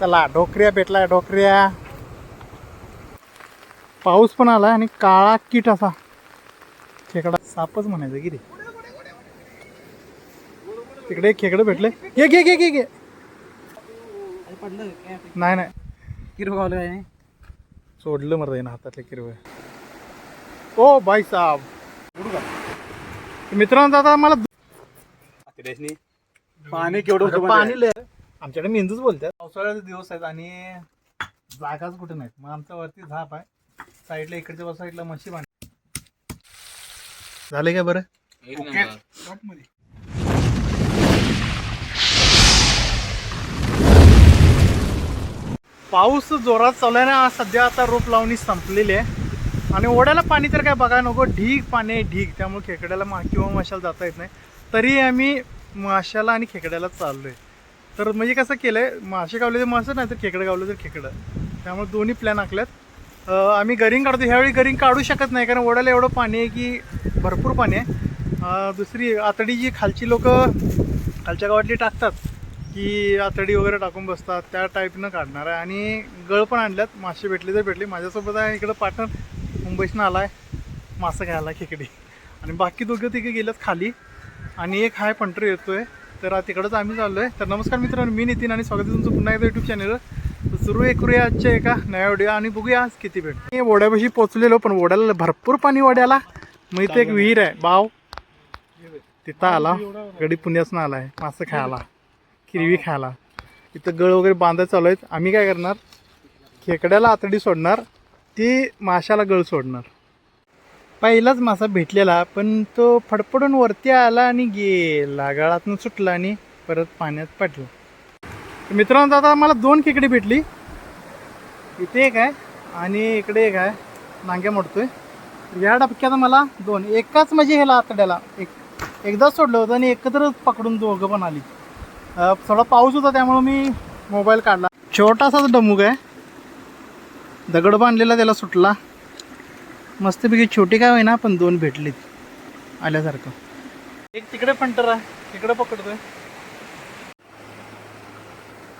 चला डोकऱ्या भेटला डोकऱ्या पाऊस पण आला आणि काळा कीट असा. खेकडा सापच म्हणायचं की रे. तिकडे खेकडं भेटले. घे घे घे घे घे पडलं नाही नाही. किरगावलं आहे सोडलं मरता ना हातातले किरवं ओ बाई साहेब मित्रांनो आता मला पाणी केवढं माहिती पाणी आमच्याकडे मेंदूच बोलतात. पावसाळ्याचे दिवस आहेत आणि जागाच कुठे नाहीत. मग आमच्या वरती झाप आहे. साईडला इकडच्या साईडला म्हशी बांध झाले का बरं? पाऊस जोरात चालू आहे ना सध्या आता रोप लावणी संपलेली आहे. आणि ओढ्याला पाणी तर काय बघा नको ढीग पाणी आहे ढीग. त्यामुळे खेकड्याला मा किंवा माशाला जाता येत नाही. तरी आम्ही माशाला आणि खेकड्याला चाललोय. तर म्हणजे कसं केलं आहे मासे गावले तर मासे नाही तर खेकडं गावलं तर खेकडं. त्यामुळे दोन्ही प्लॅन आखल्यात. आम्ही गरिंग काढतो. ह्यावेळी गरिंग काढू शकत नाही कारण ओढ्याला एवढं पाणी आहे की भरपूर पाणी आहे. दुसरी आतडी जी खालची लोक खालच्या गावातली टाकतात की आतडी वगैरे टाकून बसतात त्या टाईपनं काढणार आहे. आणि गळ पण आणल्यात. मासे भेटले तर भेटले. माझ्यासोबत आहे इकडं पार्टनर मुंबईतनं आला आहे मासं घ्यायला खेकडी. आणि बाकी दोघं तिघे गेल्यात खाली. आणि एक हाय पंटर आहे तर तिकडंच आम्ही चाललो आहे तर नमस्कार मित्रांनो मी नितीन आणि स्वागत आहे तुमचं पुन्हा एकदा युट्यूब चॅनलवर सुरू एक करूया आजच्या एका नव्या व्हिडिओ आणि बघूया आज किती भेट. मी ओढ्यापाशी पोचलेलो पण ओढ्याला भरपूर पाणी ओढ्याला मग इथे एक विहीर आहे. बाव तिथं आला. गडी पुण्यासून आला आहे मासं खायला. किरवी खायला. इथं गळ वगैरे बांधायला चालू आहेत. आम्ही काय करणार? खेकड्याला आतडी सोडणार. ती माशाला गळ सोडणार. पहिलाच मासा भेटलेला पण तो फडफडून वरती आला आणि गेला. गळातून सुटला आणि परत पाण्यात पडला मित्रांनो आता मला दोन खेकडी भेटली. इथे एक आहे आणि इकडे एक आहे. नांग्या मोडतोय. या डबक्यात मला दोन. एकाच म्हणजे ह्याला आतड्याला. एक एकदाच सोडलं होतं आणि एकत्रच पकडून दोघं पण आली. थोडा पाऊस होता त्यामुळं मी मोबाईल काढला. छोटासाच डमुग आहे. दगड बांधलेला त्याला सुटला. मस्तपैकी छोटी काय होईना पण दोन भेटलीत. आल्यासारखं. एक तिकडे फंटर आहे तिकडे पकडतोय.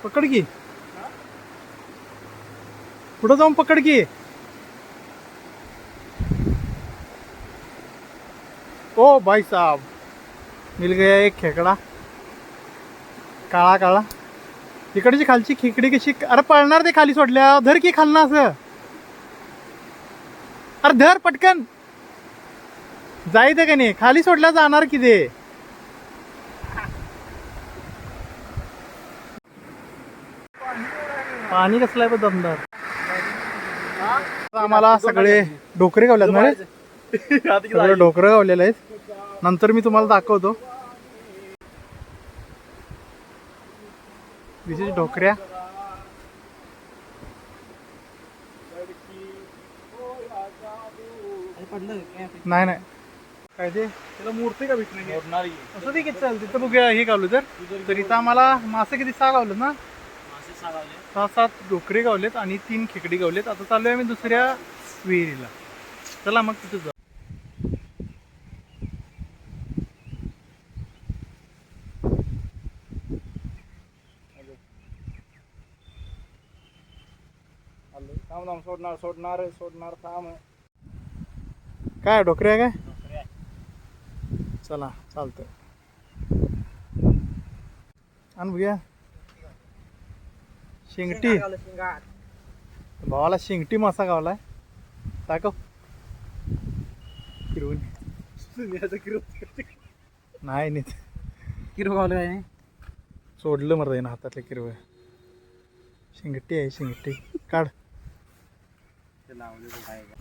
पकड की. पुढं जाऊन पकड की. ओ भाई साहब मिल गया एक खेकडा. काळा काळा. तिकडची खालची खेकडी कशी अरे पळणार ते खाली सोडल्या. धर की खालना असं. अरे धर पटकन. जायचं का नाही? खाली सोडल्या जाणार की ते? पाणी कसलं आहे दमदार. आम्हाला सगळे डोकरे गावल्यात ना? सगळे डोकरं गावलेले आहेत. नंतर मी तुम्हाला दाखवतो. विशेष डोकऱ्या. नाही नाही. काय ते? त्याला मूर्ती का भेटली असं ते किती चालतं तिथं बघूया हे गावलं तर तर इथं आम्हाला मासे किती सहा गावलं ना? सहा सात डोकरे गावलेत आणि तीन खेकडी गावलेत आता चालू आहे आम्ही दुसऱ्या विहिरीला. चला मग तिथं जाऊ. थांब थांब सोडणार सोडणार सोडणार थांब. काय डोकरे आहे काय? चला चालतंय. आणि बघूया शिंगटी. भावाला शिंगटी मासा गावलाय दाखव. फिरवून नाही नाही. किरगावलं आहे सोडलं मरता हातातले किरवं. शिंगटी आहे शिंगटी. काढ.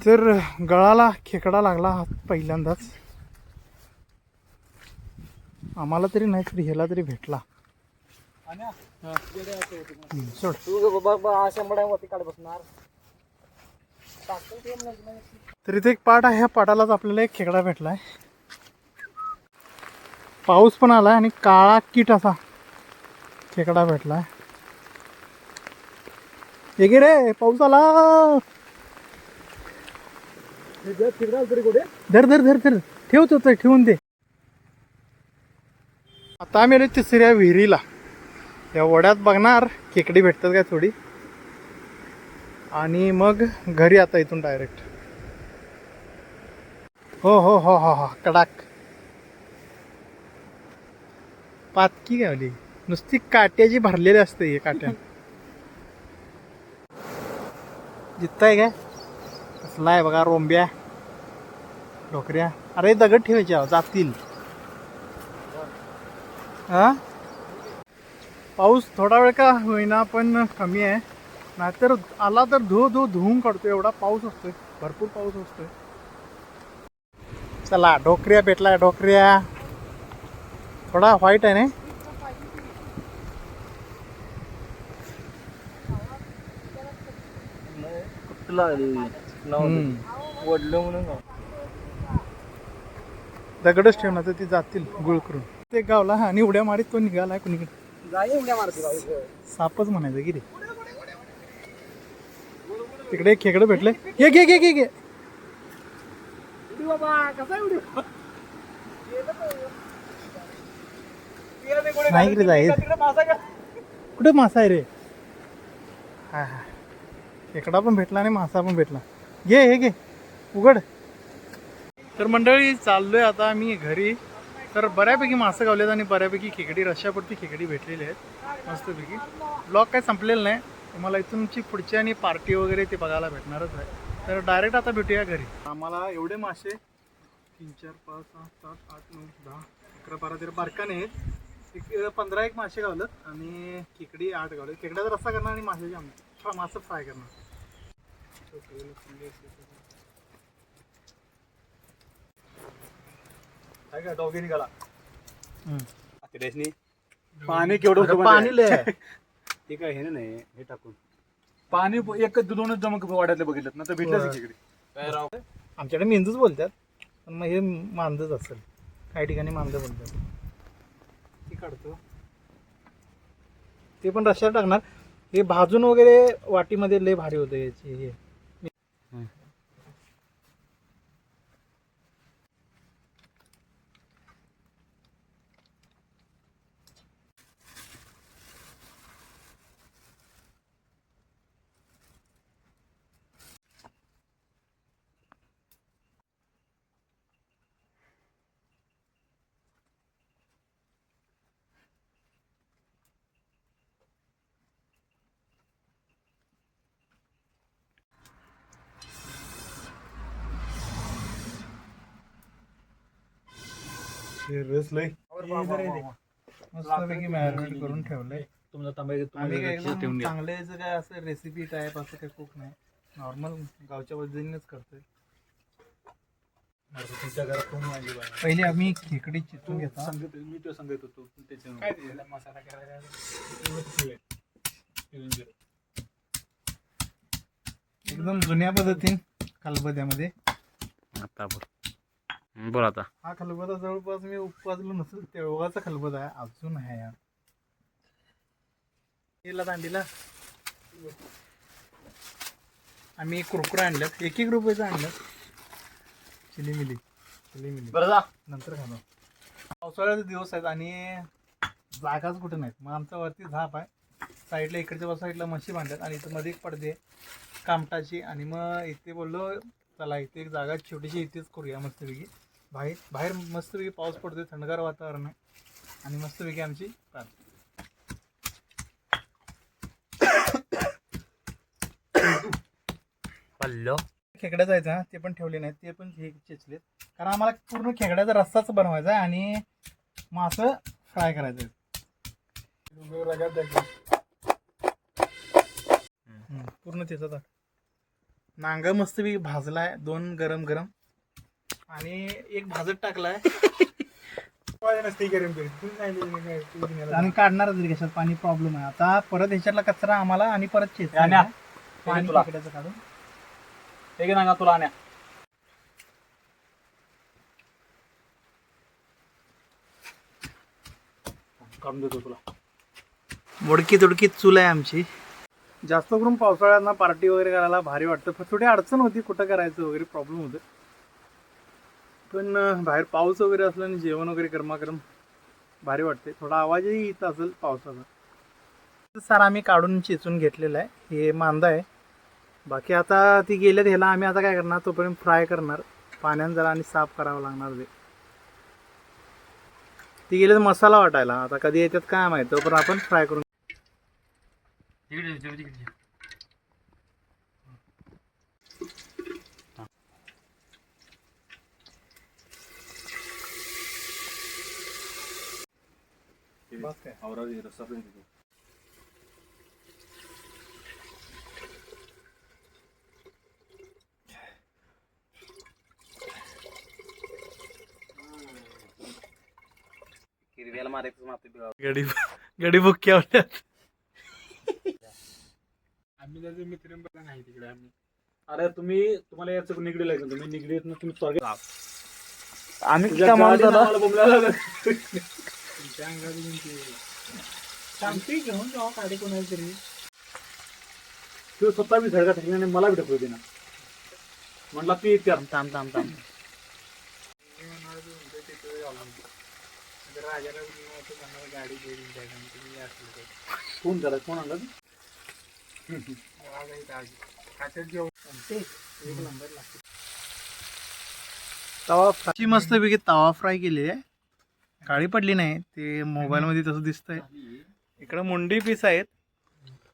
तर गळाला खेकडा लागला हा पहिल्यांदाच. आम्हाला तरी नाही तरी ह्याला तरी भेटला. सोड. तर इथे एक पाट आहे ह्या पाटालाच आपल्याला एक खेकडा भेटलाय. पाऊस पण आलाय आणि काळा कीट असा खेकडा भेटलाय. हे घे रे पाऊस आला. धर धर धर धर. ठेवत होत ठेवून दे. आता आम्ही आलो तिसऱ्या विहिरीला. त्या वड्यात बघणार खेकडी भेटतात काय थोडी. आणि मग घरी आता इथून डायरेक्ट हो हो हो हो हो कडाक. पातकी गावली नुसती काट्याची भरलेली असते हे काट्या. जित्ताय काय? कसला आहे बघा रोंब्या. डोकऱ्या अरे दगड ठेवायच्या जातील. हा? पाऊस थोडा वेळ का होईना पण कमी आहे. नाहीतर आला तर धो धो धुवून काढतो. एवढा पाऊस असतोय. भरपूर पाऊस असतोय. चला डोकऱ्या भेटला डोकऱ्या थोडा व्हाईट आहे ना. वडलं म्हणून दगडच ठेवणार तर ती जातील गुळ करून. ते गावला हा आणि उड्या मारीत तो निघालाय कुणीकडे? जाई उड्या मारते सापच म्हणायचं की रे. तिकडे एक खेकडं भेटले. घे घे घे घे. घे नाही रे जाईल कुठे मासा आहे रे? हा हा. खेकडा पण भेटला आणि मासा पण भेटला. घे हे घे. उघड. तर मंडळी चाललोय आता आम्ही घरी. तर बऱ्यापैकी मासे गावलेत आणि बऱ्यापैकी खेकडी रश्यापुरती खेकडी भेटलेली आहेत. मस्तपैकी. ब्लॉग काय संपलेलं नाही. तुम्हाला इथूनची पुढची आणि पार्टी वगैरे ते बघायला भेटणारच आहे. तर डायरेक्ट आता भेटूया घरी. आम्हाला एवढे मासे. तीन चार पाच सहा सात आठ नऊ दहा अकरा बारा तेरा बारकाने आहेत. एक पंधरा एक मासे गावलेत आणि खेकडी आठ गावले खेकड्याचा रस्सा करणार आणि माशाची आमटी. मासे मासं फ्राय करणार. काय का? डॉगी निघाला. पाणी केवढं पाणी माहिती लय. आहे? ते काय हे नाही हे टाकून. पाणी एक दोनच जमक वाड्यातले बघितलं ना तर भेटलंच होय. तिकडे आमच्याकडे मेंदूच बोलतात पण मग हे मांदच असेल. काही ठिकाणी मांद बोलतात. ते काढतो. ते पण रश्यात टाकणार. हे भाजून वगैरे वाटीमध्ये लय भारी होतं याची हे. रस लय मस्तपैकी मॅरिनेट करून ठेवलंय. तुमचा तांबे आम्ही काय एकदम चांगले याचं काय असं रेसिपी टाईप असं काही कुक नाही. नॉर्मल गावच्या पद्धतीनेच करतोय. तुमच्या घरात कोण माझी बाय पहिले आम्ही खेकडी चिचून घेतो. संगत मी तो संगत होतो मसाला करायला? एकदम जुन्या पद्धतीने खलबत्यामध्ये आता बोल बोल आता. हा खलबता जवळपास मी उपवासलो नसेल तेव्हाचा खलबत आहे. अजून आहे यार. केला दांडीला. आम्ही कुरकुरा आणल्यात. एक एक रुपयाचं आणलं चिली मिली. Chilli milli. बरं जा. नंतर खाणार. पावसाळ्याचे दिवस आहेत आणि जागाच कुठे नाहीत. मग आमच्या वरती झाप आहे. साईडला इकडच्या साईडला म्हशी बांधल्यात आणि इथं मध्ये एक पडदे कामटाची. आणि मग इथे बोललो चला इथे एक जागा छोटीशी इथेच करूया मस्तपैकी. बाहेर बाहेर मस्तपैकी पाऊस पडतोय थंडगार वातावरण आहे. आणि मस्तपैकी आमची प्रार्थना पल्लो खेकड्या जायचं हा ते पण ठेवले नाहीत ते पण हे चेचलेत. कारण आम्हाला पूर्ण खेकड्याचा रस्साच बनवायचा आहे आणि मासं फ्राय करायचं आहे. हम्म, पूर्ण त्याचा टाक नांग मस्त बी भाजलाय दोन गरम गरम आणि एक भाजत टाकलाय. आणि काढणारच रे कशात पाणी प्रॉब्लेम आहे. आता परत ह्याच्यातला कचरा आम्हाला आणि परत आणा. पाणी तुला. काढून. हे ना तुला आण्या. काढून देतो तुला. मोडकी तुडकी चूल आहे आमची. जास्त करून पावसाळ्यात ना पार्टी वगैरे करायला भारी वाटतं. पण थोडी अडचण होती कुठं करायचं वगैरे प्रॉब्लेम होतं. पण बाहेर पाऊस वगैरे असला आणि जेवण वगैरे गरमागरम भारी वाटते. थोडा आवाजही येत असेल पावसाचा. सर आम्ही काढून चिचून घेतलेला आहे. हे मांदा आहे. बाकी आता ती गेल्यात ह्याला आम्ही आता काय करणार? तोपर्यंत फ्राय करणार. पाण्यानं जरा आणि साफ करावं लागणार ते. ती गेले मसाला वाटायला. आता कधी येतात काय माहिती. तोपर्यंत आपण फ्राय करून आवरावी रस्सा पण देतो. गडी गडी बुक आम्ही त्याचे मित्र नाही तिकडे आम्ही अरे तुम्ही तुम्हाला याचं निगडी लागेल तुम्ही निगडीत तुम्ही स्वर्ग आम्ही काय बोंबलायला लागलं. सांगते घेऊन जाऊ गाडी कोणाला तरी तो स्वतः बी झडका टाकला आणि मला बी ढकलू देणार म्हणला ती त्या थांब थांब थांब. फ़ोन झाला? फ़ोन आणला तवा फ्राय मस्त पैकी तवा फ्राय केली आहे काळी पडली नाही ते मोबाईलमध्ये तसं दिसतंय. इकडं मुंडी पीस आहेत.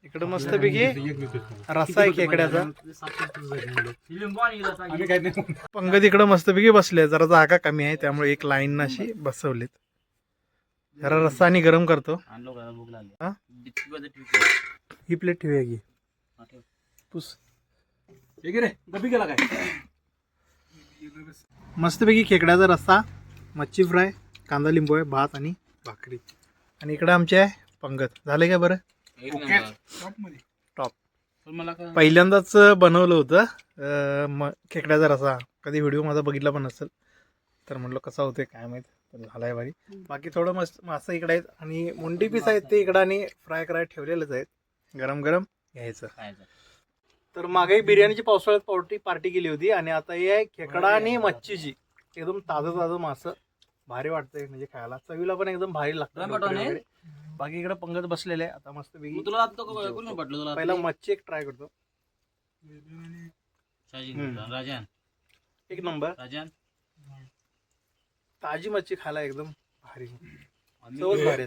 इकडं मस्त पैकी रस्सा आहे खेकड्याचा. पंगत इकडं मस्तपैकी बसले जरा जागा कमी आहे त्यामुळे एक लाईन अशी बसवलीत. जरा रस्सा आणि गरम करतो. ही? प्लेट ठेवूया की. पुस. रे काय? मस्तपैकी खेकड्याचा रस्सा मच्छी फ्राय कांदा लिंबू आहे भात आणि भाकरी. आणि इकडं आमचे आहे पंगत. झाले का बरं? टॉप पहिल्यांदाच बनवलं होतं. म खेकड्याचा रसा कधी व्हिडिओ माझा बघितला पण नसेल तर म्हटलं कसा होतोय काय माहीत पण झालाय भारी. बाकी थोडं मस्त मासं इकडे आहेत आणि मुंडी पीस आहेत ते इकडं आणि फ्राय करायला ठेवलेलेच आहेत. गरम गरम घ्यायचं. तर मागे बिर्याणीची पावसाळ्यात पार्टी पार्टी केली होती आणि आता हे आहे खेकडा आणि मच्छीची. एकदम ताजं ताजं मासं. भारी वाटतंय म्हणजे खायला. चवीला पण एकदम भारी लागतं. बाकी इकडे पंगत बसलेले आता मस्त तुला पहिला मच्छी एक ट्राय करतो. राजन? एक नंबर राजन? ताजी मच्छी खायला एकदम भारी. चवच भारी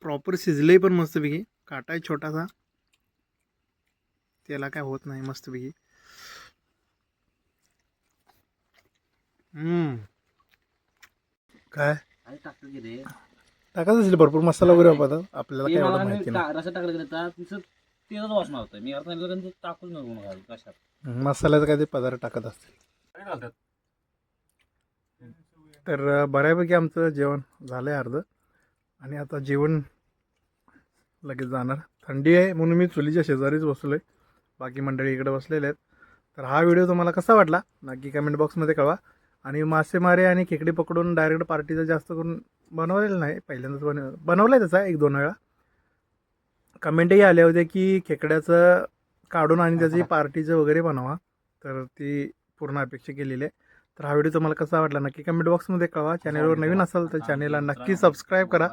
प्रॉपर शिजले पण मस्तपैकी काटा आहे छोटासा. त्याला काय होत नाही मस्तपैकी हम्म. काय? टाकतो की रे. टाकत असेल भरपूर मसाला वगैरे वापरतात आपल्याला काय एवढं माहिती नाही. रसा टाकलं की तिचं मी अर्थ टाकून नको कशात. मसाल्याचा काय ते पदार्थ टाकत असतील. काय घालतात? तर अं, बऱ्यापैकी आमचं जेवण झालं आहे अर्धं. आणि आता जेवण लगेच जाणार. थंडी आहे म्हणून मी चुलीच्या शेजारीच बसलो आहे बाकी मंडळी इकडे बसलेले आहेत. तर हा व्हिडिओ तुम्हाला कसा वाटला? नक्की कमेंट बॉक्समध्ये कळवा. आणि मासेमारी आणि खेकडी पकडून डायरेक्ट पार्टीचं जास्त करून बनवलेलं नाही. पहिल्यांदाच बनव बनवलं आहे त्याचा एक दोन वेळा. कमेंटही आल्या होत्या की खेकड्याचं काढून आणि त्याची पार्टीचं वगैरे बनवा. तर ती पूर्ण अपेक्षा केलेली आहे. तर हा व्हिडिओ तुम्हाला कसा वाटला नक्की कमेंट बॉक्समध्ये कळवा. चॅनलवर नवीन असाल तर चॅनेलला नक्की सबस्क्राईब करा.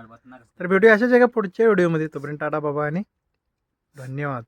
तर भेटूया अशाच एका पुढच्या व्हिडिओमध्ये तोपर्यंत टाटा बाबा आणि धन्यवाद.